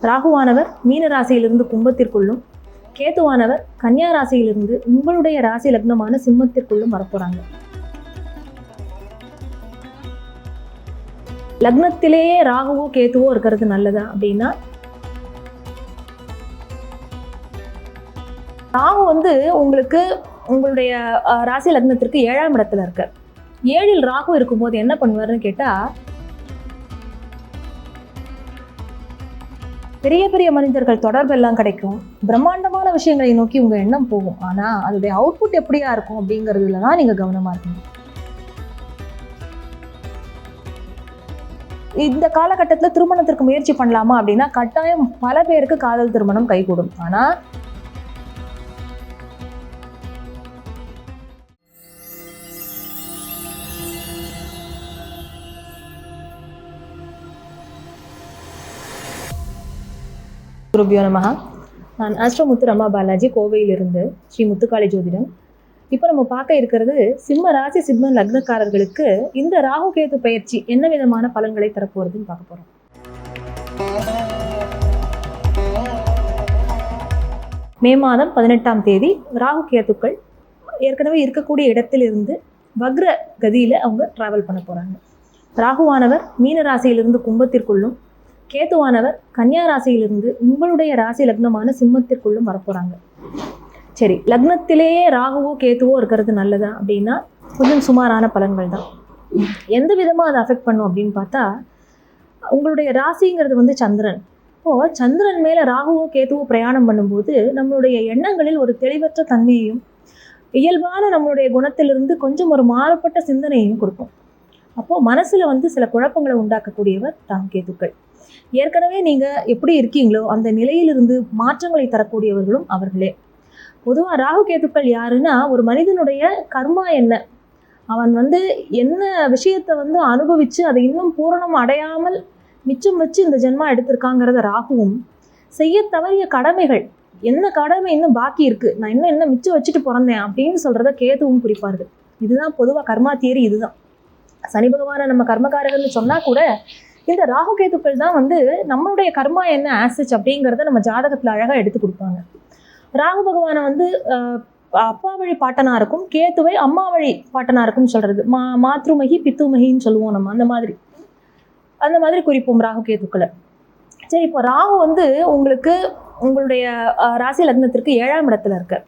ராகுவானவர் மீன ராசியிலிருந்து கும்பத்திற்குள்ளும் கேதுவானவர் கன்னியா ராசியிலிருந்து உங்களுடைய ராசி லக்னமான சிம்மத்திற்குள்ளும் வரப்போறாங்க. லக்னத்திலேயே ராகுவோ கேத்துவோ இருக்கிறது நல்லதா அப்படின்னா ராகு வந்து உங்களுக்கு உங்களுடைய ராசி லக்னத்திற்கு ஏழாம் இடத்துல இருக்கு ஏழில் ராகு இருக்கும்போது என்ன பண்ணுவாருன்னு கேட்டா பெரிய பெரிய மனிதர்கள் தொடர்பெல்லாம் கிடைக்கும். பிரம்மாண்டமான விஷயங்களை நோக்கி உங்க எண்ணம் போகும். ஆனா அதோடைய அவுட்புட் எப்படியா இருக்கும் அப்படிங்கிறதுல தான் நீங்க கவனமா இருக்கணும். இந்த காலகட்டத்தில் திருமணத்திற்கு முயற்சி பண்ணலாமா அப்படின்னா கட்டாயம் பல பேருக்கு காதல் திருமணம் கைகூடும். ஆனா குருபியோ நமஹா. நான் ஆஸ்ட்ரோ முத்து ரமா பாலாஜி கோவையிலிருந்து ஸ்ரீ முத்துக்காளி ஜோதிடம். இப்போ நம்ம பார்க்க இருக்கிறது சிம்ம ராசி சிம்ம லக்னக்காரர்களுக்கு இந்த ராகு கேது பயிற்சி என்ன விதமான பலன்களை தரப்போறதுன்னு பார்க்க போறோம். மே மாதம் பதினெட்டாம் தேதி ராகு கேத்துக்கள் ஏற்கனவே இருக்கக்கூடிய இடத்திலிருந்து வக்ர கதியில அவங்க டிராவல் பண்ண போறாங்க. ராகுவானவர் மீன ராசியிலிருந்து கும்பத்திற்குள்ளும் கேதுவானவர் கன்னியா ராசியிலிருந்து உங்களுடைய ராசி லக்னமான சிம்மத்திற்குள்ளும் வரப்போகிறாங்க சரி லக்னத்திலேயே ராகுவோ கேத்துவோ இருக்கிறது நல்லதா அப்படின்னா கொஞ்சம் சுமாரான பலன்கள் தான். எந்த விதமாக அதை அஃபெக்ட் பண்ணும் அப்படின்னு பார்த்தா உங்களுடைய ராசிங்கிறது வந்து சந்திரன். இப்போது சந்திரன் மேலே ராகுவோ கேத்துவோ பிரயாணம் பண்ணும்போது நம்மளுடைய எண்ணங்களில் ஒரு தெளிவற்ற தன்மையையும் இயல்பான நம்மளுடைய குணத்திலிருந்து கொஞ்சம் ஒரு மாறுபட்ட சிந்தனையையும் கொடுக்கும். அப்போது மனசில் வந்து சில குழப்பங்களை உண்டாக்கக்கூடியவர் ராகு கேதுக்கள். ஏற்கனவே நீங்கள் எப்படி இருக்கீங்களோ அந்த நிலையிலிருந்து மாற்றங்களை தரக்கூடியவர்களும் அவர்களே. பொதுவாக ராகு கேதுக்கள் யாருன்னா ஒரு மனிதனுடைய கர்மா என்ன? அவன் வந்து என்ன விஷயத்தை வந்து அனுபவித்து அதை இன்னும் பூரணம் அடையாமல் மிச்சம் வச்சு இந்த ஜென்மா எடுத்திருக்காங்கிறத ராகுவும் செய்ய தவறிய கடமைகள் என்ன கடமை இன்னும் பாக்கி இருக்கு? நான் இன்னும் என்ன மிச்சம் வச்சுட்டு பிறந்தேன் அப்படின்னு சொல்கிறத கேதுவும் குறிப்பார்கள். இதுதான் பொதுவாக கர்மா தியரி இதுதான். சனி பகவானை நம்ம கர்மக்காரர்கள்னு சொன்னா கூட இந்த ராகு கேதுக்கள் தான் வந்து நம்மளுடைய கர்மா என்ன ஆசிச் அப்படிங்கிறத நம்ம ஜாதகத்தில் அழகாக எடுத்து கொடுப்பாங்க. ராகு பகவானை வந்து அப்பா வழி பாட்டனாருக்கும் கேத்துவை அம்மா வழி பாட்டனாருக்கும் சொல்கிறது மா மாத்ருமகி பித்துமகின்னு சொல்லுவோம் நம்ம அந்த மாதிரி. அந்த மாதிரி குறிப்போம் ராகு கேதுக்களை. சரி இப்போ ராகு வந்து உங்களுக்கு உங்களுடைய ராசி லக்னத்திற்கு ஏழாம் இடத்துல இருக்கு.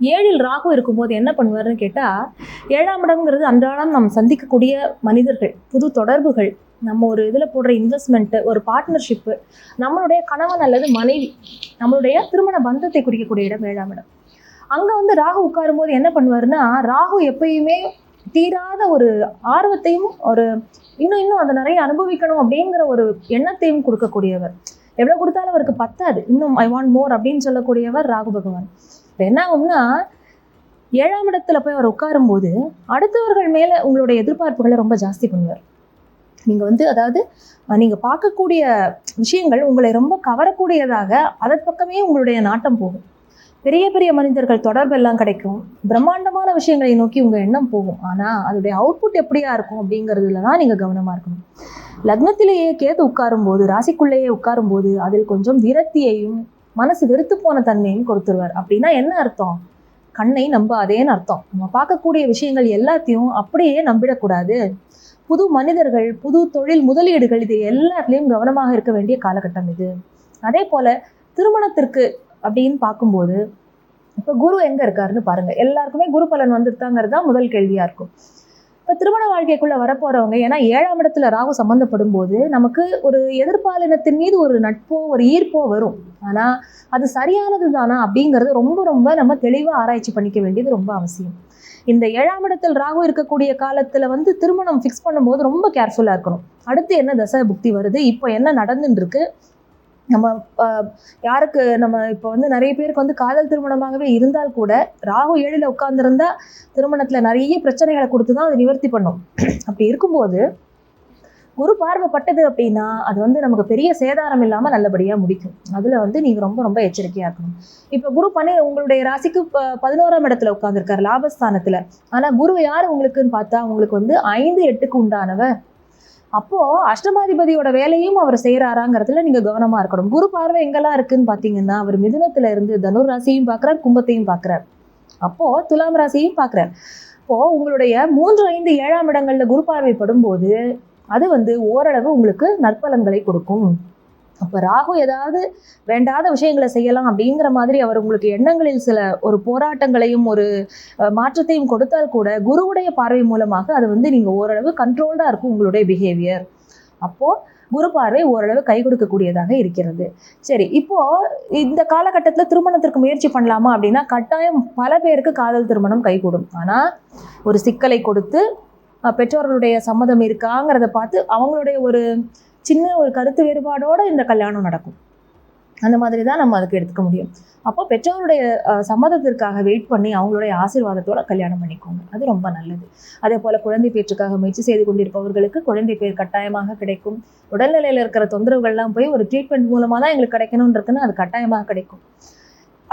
ஏழில் ராகு இருக்கும்போது என்ன பண்ணுவாருன்னு கேட்டால் ஏழாம் இடம்ங்கிறது அன்றாடம் நாம் சந்திக்கக்கூடிய மனிதர்கள் புது தொடர்புகள் நம்ம ஒரு இதில் போடுற இன்வெஸ்ட்மெண்ட்டு ஒரு பார்ட்னர்ஷிப்பு நம்மளுடைய கணவன் அல்லது மனைவி நம்மளுடைய திருமண பந்தத்தை குறிக்கக்கூடிய இடம் ஏழாம் இடம். அங்கே வந்து ராகு உட்காரும் போது என்ன பண்ணுவாருன்னா ராகு எப்பயுமே தீராத ஒரு ஆர்வத்தையும் ஒரு இன்னும் இன்னும் அதை நிறைய அனுபவிக்கணும் அப்படிங்கிற ஒரு எண்ணத்தையும் கொடுக்கக்கூடியவர். எவ்வளோ கொடுத்தாலும் அவருக்கு பத்தாது. இன்னும் ஐ வாண்ட் மோர் அப்படின்னு சொல்லக்கூடியவர் ராகு பகவான். இப்போ என்ன ஆகும்னா ஏழாம் இடத்துல போய் அவர் உட்காரும்போது அடுத்தவர்கள் மேலே உங்களுடைய எதிர்பார்ப்புகளை ரொம்ப ஜாஸ்தி பண்ணுவார். நீங்கள் வந்து அதாவது நீங்கள் பார்க்கக்கூடிய விஷயங்கள் உங்களை ரொம்ப கவரக்கூடியதாக அதன் பக்கமே உங்களுடைய நாட்டம் போகும். பெரிய பெரிய மனிதர்கள் தொடர்பெல்லாம் கிடைக்கும். பிரம்மாண்டமான விஷயங்களை நோக்கி உங்கள் எண்ணம் போகும். ஆனால் அதோடைய அவுட்புட் எப்படியா இருக்கும் அப்படிங்கிறதுல தான் நீங்கள் கவனமாக இருக்கணும். லக்னத்திலேயே கேது உட்காரும்போது ராசிக்குள்ளேயே உட்காரும் போது அதில் கொஞ்சம் விரக்தியையும் மனசு வெறுத்து போன தன்மையும் கொடுத்துருவார். அப்படின்னா என்ன அர்த்தம்? கண்ணை நம்பாதேன்னு அர்த்தம். நம்ம பார்க்கக்கூடிய விஷயங்கள் எல்லாத்தையும் அப்படியே நம்பிடக்கூடாது. புது மனிதர்கள் புது தொழில் முதலீடுகள் இது எல்லாத்துலேயும் கவனமாக இருக்க வேண்டிய காலகட்டம் இது. அதே போல் திருமணத்திற்கு அப்படின்னு பார்க்கும்போது இப்போ குரு எங்கே இருக்காருன்னு பாருங்கள் எல்லாருக்குமே குரு பலன் வந்துருத்தாங்கிறது தான் முதல் கேள்வியாக இருக்கும். இப்போ திருமண வாழ்க்கைக்குள்ளே வரப்போகிறவங்க ஏன்னா ஏழாம் இடத்துல ராகு சம்மந்தப்படும் போது நமக்கு ஒரு எதிர்பாலினத்தின் மீது ஒரு நட்போ ஒரு ஈர்ப்போ வரும். ஆனால் அது சரியானது தானா அப்படிங்கிறது ரொம்ப ரொம்ப நம்ம தெளிவாக ஆராய்ச்சி பண்ணிக்க வேண்டியது ரொம்ப அவசியம். இந்த ஏழாம் இடத்தில் ராகு இருக்கக்கூடிய காலத்தில் வந்து திருமணம் ஃபிக்ஸ் பண்ணும்போது ரொம்ப கேர்ஃபுல்லாக இருக்கணும். அடுத்து என்ன தசை புக்தி வருது? இப்போ என்ன நடந்துட்டு இருக்கு நம்ம யாருக்கு நம்ம இப்போ வந்து நிறைய பேருக்கு வந்து காதல் திருமணமாகவே இருந்தால் கூட ராகு ஏழில் உட்காந்துருந்தா திருமணத்தில் நிறைய பிரச்சனைகளை கொடுத்து தான் அதை நிவர்த்தி பண்ணும். அப்படி இருக்கும்போது குரு பார்வைப்பட்டது அப்படின்னா அது வந்து நமக்கு பெரிய சேதாரம் இல்லாமல் நல்லபடியாக முடிக்கும். அதில் வந்து நீங்கள் ரொம்ப ரொம்ப எச்சரிக்கையாக இருக்கணும். இப்போ குரு பண்ணி உங்களுடைய ராசிக்கு இப்போ பதினோராம் இடத்துல உட்காந்துருக்காரு லாபஸ்தானத்தில். ஆனால் குரு யார் உங்களுக்குன்னு பார்த்தா உங்களுக்கு வந்து ஐந்து எட்டுக்கு உண்டானவர் அப்போது அஷ்டமாதிபதியோட வேலையும் அவர் செய்கிறாராங்கிறதுல நீங்கள் கவனமாக இருக்கணும். குரு பார்வை எங்கெல்லாம் இருக்குன்னு பார்த்தீங்கன்னா அவர் மிதுனத்தில் இருந்து தனுர் ராசியும் பார்க்குறார் கும்பத்தையும் பார்க்குறார். அப்போது துலாம் ராசியையும் பார்க்குறார். அப்போது உங்களுடைய மூன்று ஐந்து ஏழாம் இடங்களில் குரு பார்வைப்படும் போது அது வந்து ஓரளவு உங்களுக்கு நற்பலன்களை கொடுக்கும். அப்போ ராகு ஏதாவது வேண்டாத விஷயங்களை செய்யலாம் அப்படிங்கிற மாதிரி அவர் உங்களுக்கு எண்ணங்களில் சில ஒரு போராட்டங்களையும் ஒரு மாற்றத்தையும் கொடுத்தால் கூட குருவுடைய பார்வை மூலமாக அது வந்து நீங்கள் ஓரளவு கண்ட்ரோல்டாக இருக்கும் உங்களுடைய பிஹேவியர் அப்போது குரு பார்வை ஓரளவு கை கொடுக்கக்கூடியதாக இருக்கிறது. சரி இப்போ இந்த காலகட்டத்தில் திருமணத்திற்கு முயற்சி பண்ணலாமா அப்படின்னா கட்டாயம் பல பேருக்கு காதல் திருமணம் கைகூடும் ஆனால் ஒரு சிக்கலை கொடுத்து பெற்றோர்களுடைய சம்மதம் இருக்காங்கிறத பார்த்து அவங்களுடைய ஒரு சின்ன ஒரு கருத்து வேறுபாடோடு இந்த கல்யாணம் நடக்கும். அந்த மாதிரி தான் நம்ம அதுக்கு எடுத்துக்க முடியும். அப்போ பெற்றோருடைய சம்மதத்திற்காக வெயிட் பண்ணி அவங்களுடைய ஆசீர்வாதத்தோட கல்யாணம் பண்ணிக்கோங்க. அது ரொம்ப நல்லது. அதே போல் குழந்தை பேற்றுக்காக முயற்சி செய்து கொண்டிருப்பவர்களுக்கு குழந்தை பேர் கட்டாயமாக கிடைக்கும். உடல்நிலையில் இருக்கிற தொந்தரவுகள்லாம் போய் ஒரு ட்ரீட்மெண்ட் மூலமாக தான் எங்களுக்கு கிடைக்கணும்னு அது கட்டாயமாக கிடைக்கும்.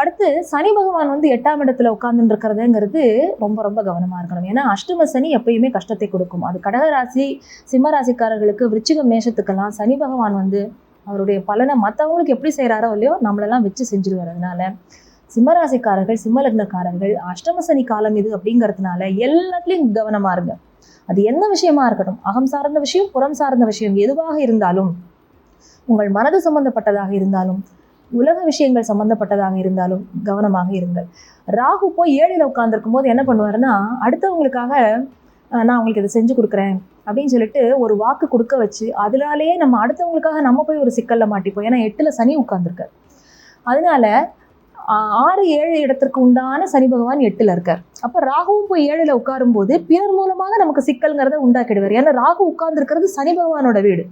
அடுத்து சனி பகவான் வந்து எட்டாம் இடத்துல உட்கார்ந்துட்டு இருக்கிறதுங்கிறது ரொம்ப ரொம்ப கவனமாக இருக்கணும். ஏன்னா அஷ்டம சனி எப்பயுமே கஷ்டத்தை கொடுக்கும். அது கடகராசி சிம்மராசிக்காரர்களுக்கு விருச்சிக மேஷத்துக்கெல்லாம் சனி பகவான் வந்து அவருடைய பலனை மற்றவங்களுக்கு எப்படி செய்கிறாரோ இல்லையோ நம்மளெல்லாம் வச்சு செஞ்சுருவார். அதனால சிம்மராசிக்காரர்கள் சிம்மலக்னக்காரர்கள் அஷ்டம சனி காலம் இது அப்படிங்கிறதுனால எல்லாத்துலேயும் கவனமாக இருங்க. அது என்ன விஷயமா இருக்கட்டும் அகம் சார்ந்த விஷயம் புறம் சார்ந்த விஷயம் எதுவாக இருந்தாலும் உங்கள் மனது சம்பந்தப்பட்டதாக இருந்தாலும் உலக விஷயங்கள் சம்பந்தப்பட்டதாக இருந்தாலும் கவனமாக இருங்கள். ராகு போய் ஏழில் உட்காந்துருக்கும் போது என்ன பண்ணுவாருன்னா அடுத்தவங்களுக்காக நான் உங்களுக்கு இதை செஞ்சு கொடுக்குறேன். அப்படின்னு சொல்லிட்டு ஒரு வாக்கு கொடுக்க வச்சு அதனாலேயே நம்ம அடுத்தவங்களுக்காக நம்ம போய் ஒரு சிக்கலில் மாட்டிப்போம். ஏன்னா எட்டில் சனி உட்காந்துருக்கார் அதனால ஆறு ஏழு இடத்திற்கு உண்டான சனி பகவான் எட்டில் இருக்கார். அப்போ ராகுவும் போய் ஏழில் உட்காரும் போது பிறர் மூலமாக நமக்கு சிக்கல்ங்கிறத உண்டாக்கிடுவார். ஏன்னா ராகு உட்கார்ந்துருக்கிறது சனி பகவானோட வீடு.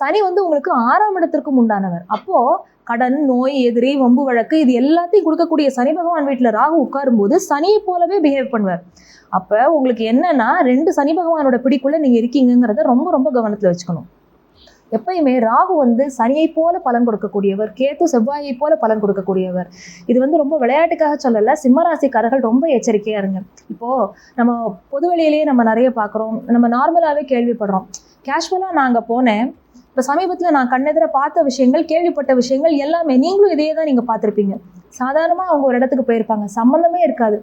சனி வந்து உங்களுக்கு ஆறாம் இடத்திற்கும் உண்டானவர். அப்போது கடன் நோய் எதிரி வம்பு வழக்கு இது எல்லாத்தையும் கொடுக்கக்கூடிய சனி பகவான் வீட்டில் ராகு உட்காரும்போது சனியை போலவே பிஹேவ் பண்ணுவார். அப்போ உங்களுக்கு என்னன்னா ரெண்டு சனி பகவானோட பிடிக்குள்ளே நீங்கள் இருக்கீங்கங்கிறத ரொம்ப ரொம்ப கவனத்தில் வச்சுக்கணும். எப்பயுமே ராகு வந்து சனியை போல பலன் கொடுக்கக்கூடியவர் கேத்து செவ்வாயை போல பலன் கொடுக்கக்கூடியவர். இது வந்து ரொம்ப விளையாட்டுக்காக சொல்லல சிம்மராசிக்காரர்கள் ரொம்ப எச்சரிக்கையா இருங்க. இப்போ நம்ம பொதுவெளியிலேயே நம்ம நிறைய பார்க்குறோம். நம்ம நார்மலாகவே கேள்விப்படுறோம். கேஷுவலாக நாங்கள் போனேன். இப்போ சமீபத்தில் நான் கண்ணெதிர பார்த்த விஷயங்கள் கேள்விப்பட்ட விஷயங்கள் எல்லாமே நீங்களும் இதையே தான் நீங்கள் பார்த்துருப்பீங்க. சாதாரணமாக அவங்க ஒரு இடத்துக்கு போயிருப்பாங்க. சம்மந்தமே இருக்காது.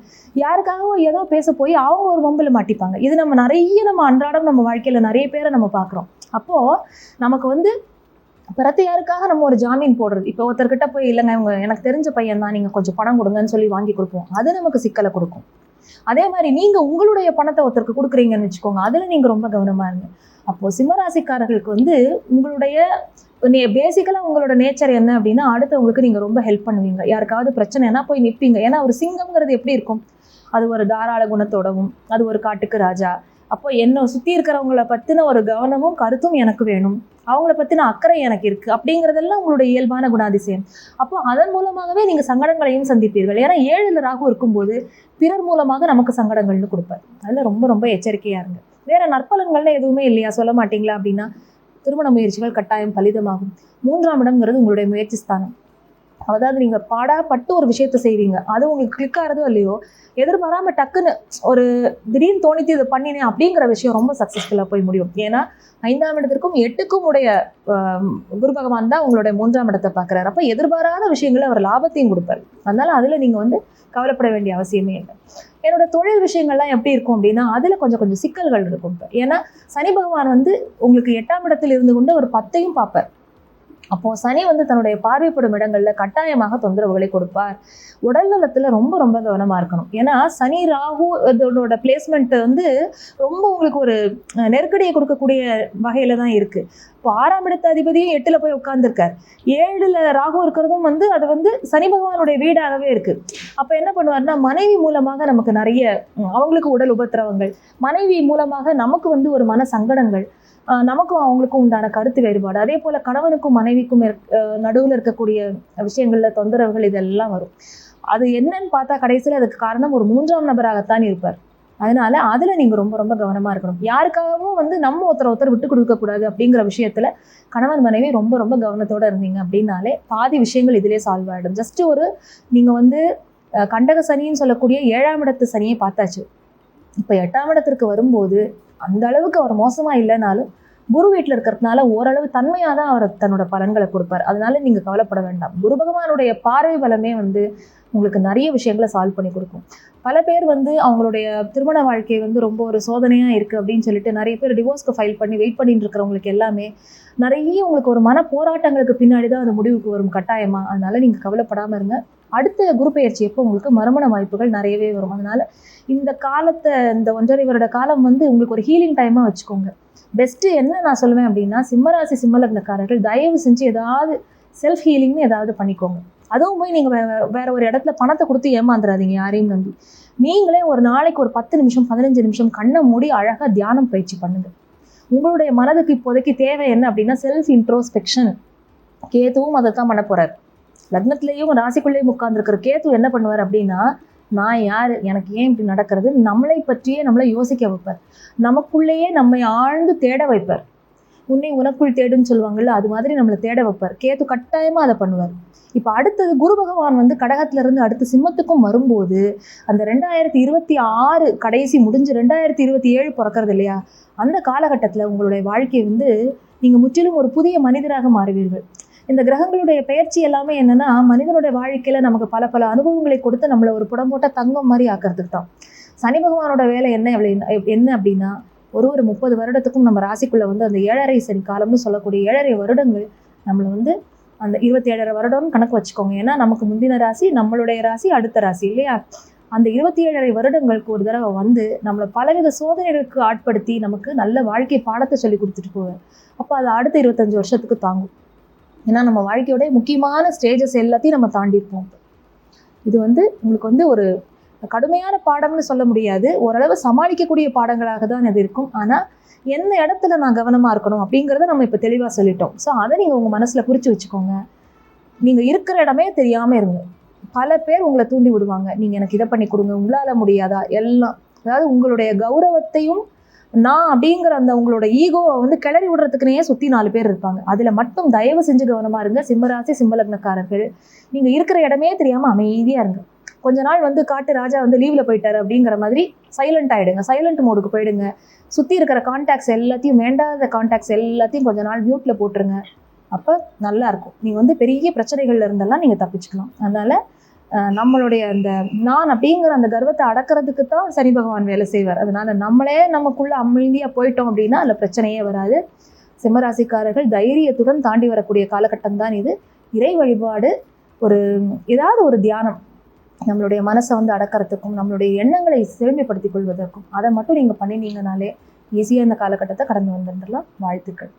யாருக்காகவோ ஏதோ பேச போய் அவங்க ஒரு வம்பில் மாட்டிப்பாங்க. இது நம்ம நிறைய நம்ம அன்றாடம் நம்ம வாழ்க்கையில் நிறைய பேரை நம்ம பார்க்குறோம். அப்போது நமக்கு வந்து பிறத்து யாருக்காக நம்ம ஒரு ஜாமீன் போடுறது? இப்போ ஒருத்தர்கிட்ட போய் இல்லைங்க இவங்க எனக்கு தெரிஞ்ச பையன் தான் நீங்கள் கொஞ்சம் பணம் கொடுங்கன்னு சொல்லி வாங்கி கொடுப்போம். அது நமக்கு சிக்கலை கொடுக்கும். அதே மாதிரி நீங்கள் உங்களுடைய பணத்தை ஒருத்தருக்கு கொடுக்குறீங்கன்னு வச்சுக்கோங்க. அதில் நீங்கள் ரொம்ப கவனமாக இருங்க. அப்போது சிம்மராசிக்காரர்களுக்கு வந்து உங்களுடைய பேசிக்கலாக உங்களோட நேச்சர் என்ன அப்படின்னா அடுத்தவங்களுக்கு நீங்கள் ரொம்ப ஹெல்ப் பண்ணுவீங்க. யாருக்காவது பிரச்சனைனா போய் நிற்பீங்க ஏன்னா ஒரு சிங்கம்ங்கிறது எப்படி இருக்கும்? அது ஒரு தாராள குணத்தோடவும் அது ஒரு காட்டுக்கு ராஜா. அப்போ என்னை சுற்றி இருக்கிறவங்கள பற்றின ஒரு கவனமும் கருத்தும் எனக்கு வேணும். அவங்கள பற்றின அக்கறை எனக்கு இருக்குது அப்படிங்கிறதெல்லாம் உங்களுடைய இயல்பான குணாதிசயம். அப்போ அதன் மூலமாகவே நீங்கள் சங்கடங்களையும் சந்திப்பீர்கள். ஏன்னா ஏழில் ராகு இருக்கும்போது பிறர் மூலமாக நமக்கு சங்கடங்கள்னு கொடுப்பார். அதில் ரொம்ப ரொம்ப எச்சரிக்கையாக இருங்க. வேற நற்பலன்கள்னு எதுவுமே இல்லையா? சொல்ல மாட்டீங்களா அப்படின்னா திருமண முயற்சிகள் கட்டாயம் பலிதமாகும். மூன்றாம் இடம்ங்கிறது உங்களுடைய முயற்சி ஸ்தானம் அதாவது நீங்கள் பாடாப்பட்டு ஒரு விஷயத்த செய்வீங்க அது உங்களுக்கு கிளிக் ஆகிறதோ இல்லையோ எதிர்பாராமல் டக்குன்னு ஒரு திடீர்னு தோணித்து இதை பண்ணினேன் அப்படிங்கிற விஷயம் ரொம்ப சக்ஸஸ்ஃபுல்லாக போய் முடியும். ஏன்னா ஐந்தாம் இடத்திற்கும் எட்டுக்கும் உடைய குரு பகவான் தான் உங்களுடைய மூன்றாம் இடத்தை பார்க்குறாரு. அப்போ எதிர்பாராத விஷயங்களை அவர் லாபத்தையும் கொடுப்பார். அதனால் அதில் நீங்கள் வந்து கவலைப்பட வேண்டிய அவசியமே இல்லை. என்னோட தொழில் விஷயங்கள்லாம் எப்படி இருக்கும் அப்படின்னா அதில் கொஞ்சம் கொஞ்சம் சிக்கல்கள் இருக்கும். இப்போ ஏன்னா சனி பகவான் வந்து உங்களுக்கு எட்டாம் இடத்தில் இருந்து கொண்டு ஒரு பத்தையும் பார்ப்பார். அப்போ சனி வந்து தன்னுடைய பார்வைப்படும் இடங்கள்ல கட்டாயமாக தொந்தரவுகளை கொடுப்பார். உடல் நலத்துல ரொம்ப ரொம்ப கவனமா இருக்கணும். ஏன்னா சனி ராகு இதோட பிளேஸ்மெண்ட் வந்து ரொம்ப உங்களுக்கு ஒரு நெருக்கடியை கொடுக்கக்கூடிய வகையில தான் இருக்கு. இப்போ ஆறாம் இடத்த அதிபதியும் எட்டுல போய் உட்கார்ந்துருக்கார். ஏழுல ராகு இருக்கிறதும் வந்து அது வந்து சனி பகவானுடைய வீடாகவே இருக்கு. அப்ப என்ன பண்ணுவார்னா மனைவி மூலமாக நமக்கு நிறைய அவங்களுக்கு உடல் உபத்திரவங்கள் மனைவி மூலமாக நமக்கு வந்து ஒரு மன சங்கடங்கள் நமக்கும் அவங்களுக்கும் உண்டான கருத்து வேறுபாடு. அதே போல கணவனுக்கும் மனைவிக்கும் நடுவில் இருக்கக்கூடிய விஷயங்கள்ல தொந்தரவுகள் இதெல்லாம் வரும். அது என்னன்னு பார்த்தா கடைசியில் அதுக்கு காரணம் ஒரு மூன்றாம் நபராகத்தான் இருப்பார். அதனால அதுல நீங்க ரொம்ப ரொம்ப கவனமா இருக்கணும். யாருக்காகவும் வந்து நம்ம ஒருத்தர் ஒருத்தர் விட்டு கொடுக்க கூடாது அப்படிங்கிற விஷயத்துல கணவன் மனைவி ரொம்ப ரொம்ப கவனத்தோட இருந்தீங்க அப்படின்னாலே பாதி விஷயங்கள் இதிலே சால்வ் ஆகிடும் ஜஸ்ட் ஒரு நீங்க வந்து கண்டக சனின்னு சொல்லக்கூடிய ஏழாம் இடத்து சனியை பார்த்தாச்சு. இப்போ எட்டாம் இடத்திற்கு வரும்போது அந்த அளவுக்கு அவர் மோசமா இல்லைனாலும் குரு வீட்டில் இருக்கிறதுனால ஓரளவு தன்மையாக தான் அவர் தன்னோட பலன்களை கொடுப்பார். அதனால நீங்கள் கவலைப்பட வேண்டாம். குரு பகவானுடைய பார்வை பலமே வந்து உங்களுக்கு நிறைய விஷயங்களை சால்வ் பண்ணி கொடுக்கும். பல பேர் வந்து அவங்களுடைய திருமண வாழ்க்கை வந்து ரொம்ப ஒரு சோதனையாக இருக்குது அப்படின்னு சொல்லிட்டு நிறைய பேர் டிவோர்ஸ்க்கு ஃபைல் பண்ணி வெயிட் பண்ணிட்டு இருக்கிறவங்களுக்கு எல்லாமே நிறைய உங்களுக்கு ஒரு மன போராட்டங்களுக்கு பின்னாடி தான் அது முடிவுக்கு வரும் கட்டாயமாக அதனால நீங்கள் கவலைப்படாமல் இருங்க. அடுத்த குரு பெயர்ச்சி எப்போ உங்களுக்கு மறுமண வாய்ப்புகள் நிறையவே வரும். அதனால இந்த காலத்தை இந்த ஒன்றரை வருட காலம் வந்து உங்களுக்கு ஒரு ஹீலிங் டைமாக வச்சுக்கோங்க. பெஸ்ட்டு என்ன நான் சொல்லுவேன் அப்படின்னா சிம்மராசி சிம்மலக்னக்காரர்கள் தயவு செஞ்சு ஏதாவது செல்ஃப் ஹீலிங்னு ஏதாவது பண்ணிக்கோங்க. அதுவும் போய் நீங்கள் வேறு வேறு ஒரு இடத்துல பணத்தை கொடுத்து ஏமாந்துடாதீங்க யாரையும் நம்பி. நீங்களே ஒரு நாளைக்கு ஒரு பத்து நிமிஷம் பதினஞ்சு நிமிஷம் கண்ணை மூடி அழகாக தியானம் பயிற்சி பண்ணுங்கள் உங்களுடைய மனதுக்கு இப்போதைக்கு தேவை என்ன அப்படின்னா செல்ஃப் இன்ட்ரோஸ்பெக்ஷன் கேதுவும் அதை தான் பண்ண போகிறார் லக்னத்திலேயும் ராசிக்குள்ளேயும் உட்காந்துருக்கிற கேத்து என்ன பண்ணுவார் அப்படின்னா நான் யார்? எனக்கு ஏன் இப்படி நடக்கிறது? நம்மளை பற்றியே நம்மளை யோசிக்க வைப்பார். நமக்குள்ளேயே நம்மை ஆழ்ந்து தேட வைப்பார். உன்னை உனக்குள் தேடுன்னு சொல்லுவாங்கல்ல அது மாதிரி நம்மளை தேட வைப்பார். கேத்து கட்டாயமாக அதை பண்ணுவார். இப்போ அடுத்தது குரு பகவான் வந்து கடகத்திலிருந்து அடுத்த அடுத்து சிம்மத்துக்கும் வரும்போது அந்த ரெண்டாயிரத்தி இருபத்தி ஆறு கடைசி முடிஞ்சு ரெண்டாயிரத்தி இருபத்தி ஏழு பிறக்கிறது இல்லையா? அந்த காலகட்டத்தில் உங்களுடைய வாழ்க்கை வந்து நீங்கள் முற்றிலும் ஒரு புதிய மனிதராக மாறுவீர்கள். இந்த கிரகங்களுடைய பெயர்ச்சி எல்லாமே என்னன்னா மனிதனுடைய வாழ்க்கையில நமக்கு பல பல அனுபவங்களை கொடுத்து நம்மளை ஒரு புடம்போட்ட தங்கம் மாதிரி ஆக்கிறதுக்கு தான். சனி பகவானோட வேலை என்ன என்ன அப்படின்னா ஒரு ஒரு முப்பது வருடத்துக்கும் நம்ம ராசிக்குள்ள வந்து அந்த ஏழரை சனி காலம்னு சொல்லக்கூடிய ஏழரை வருடங்கள் நம்மளை வந்து அந்த இருபத்தி ஏழரை வருடம்னு கணக்கு வச்சுக்கோங்க. ஏன்னா நமக்கு முந்தின ராசி நம்மளுடைய ராசி அடுத்த ராசி இல்லையா? அந்த இருபத்தி ஏழரை வருடங்களுக்கு ஒரு தடவை வந்து நம்மளை பலவித சோதனைகளுக்கு ஆட்படுத்தி நமக்கு நல்ல வாழ்க்கை பாடத்தை சொல்லி கொடுத்துட்டு போவேன். அப்போ அது அடுத்த இருபத்தஞ்சு வருஷத்துக்கு தாங்கும். ஏன்னா நம்ம வாழ்க்கையோட முக்கியமான ஸ்டேஜஸ் எல்லாத்தையும் நம்ம தாண்டியிருப்போம். இது வந்து உங்களுக்கு வந்து ஒரு கடுமையான பாடம்னு சொல்ல முடியாது. ஓரளவு சமாளிக்கக்கூடிய பாடங்களாக தான் அது இருக்கும். ஆனால் எந்த இடத்துல நான் கவனமாக இருக்கணும் அப்படிங்கிறத நம்ம இப்போ தெளிவாக சொல்லிட்டோம். ஸோ அதை நீங்கள் உங்கள் மனசில் குறித்து வச்சுக்கோங்க. நீங்கள் இருக்கிற இடமே தெரியாமல் இருங்க. பல பேர் உங்களை தூண்டி விடுவாங்க. நீங்கள் எனக்கு இதை பண்ணி கொடுங்க. உங்களால் முடியாதா? எல்லாம். அதாவது உங்களுடைய கௌரவத்தையும் நான் அப்படிங்கிற அந்த உங்களோட ஈகோவை வந்து கிளறி விடுறதுக்குனே சுற்றி நாலு பேர் இருப்பாங்க. அதில் மட்டும் தயவு செஞ்சு கவனமாக இருங்க. சிம்மராசி சிம்மலக்னக்காரர்கள் நீங்கள் இருக்கிற இடமே தெரியாமல் அமைதியாக இருங்க. கொஞ்ச நாள் வந்து காட்டு ராஜா வந்து லீவில் போயிட்டாரு அப்படிங்கிற மாதிரி சைலண்ட் ஆகிடுங்க சைலண்ட் மோடுக்கு போயிடுங்க. சுற்றி இருக்கிற கான்டாக்ட்ஸ் எல்லாத்தையும் வேண்டாத கான்டாக்ட்ஸ் எல்லாத்தையும் கொஞ்ச நாள் மியூட்டில் போட்டுருங்க. அப்போ நல்லா இருக்கும். நீங்கள் வந்து பெரிய பிரச்சனைகள்ல இருந்தெல்லாம் நீங்கள் தப்பிச்சுக்கலாம். அதனால் நம்மளுடைய அந்த நான் அப்படிங்கிற அந்த கர்வத்தை அடக்கிறதுக்கு தான் சனி பகவான் வேலை செய்வார். அதனால நம்மளே நமக்குள்ள அமைதியாக போயிட்டோம் அப்படின்னா அதில் பிரச்சனையே வராது. சிம்மராசிக்காரர்கள் தைரியத்துடன் தாண்டி வரக்கூடிய காலகட்டம் தான் இது. இறை வழிபாடு ஒரு ஏதாவது ஒரு தியானம் நம்மளுடைய மனசை வந்து அடக்கிறதுக்கும் நம்மளுடைய எண்ணங்களை செழுமைப்படுத்திக் கொள்வதற்கும் அதை மட்டும் நீங்கள் பண்ணினீங்கனாலே ஈஸியாக இந்த காலகட்டத்தை கடந்து வந்துடலாம். வாழ்த்துக்கள்.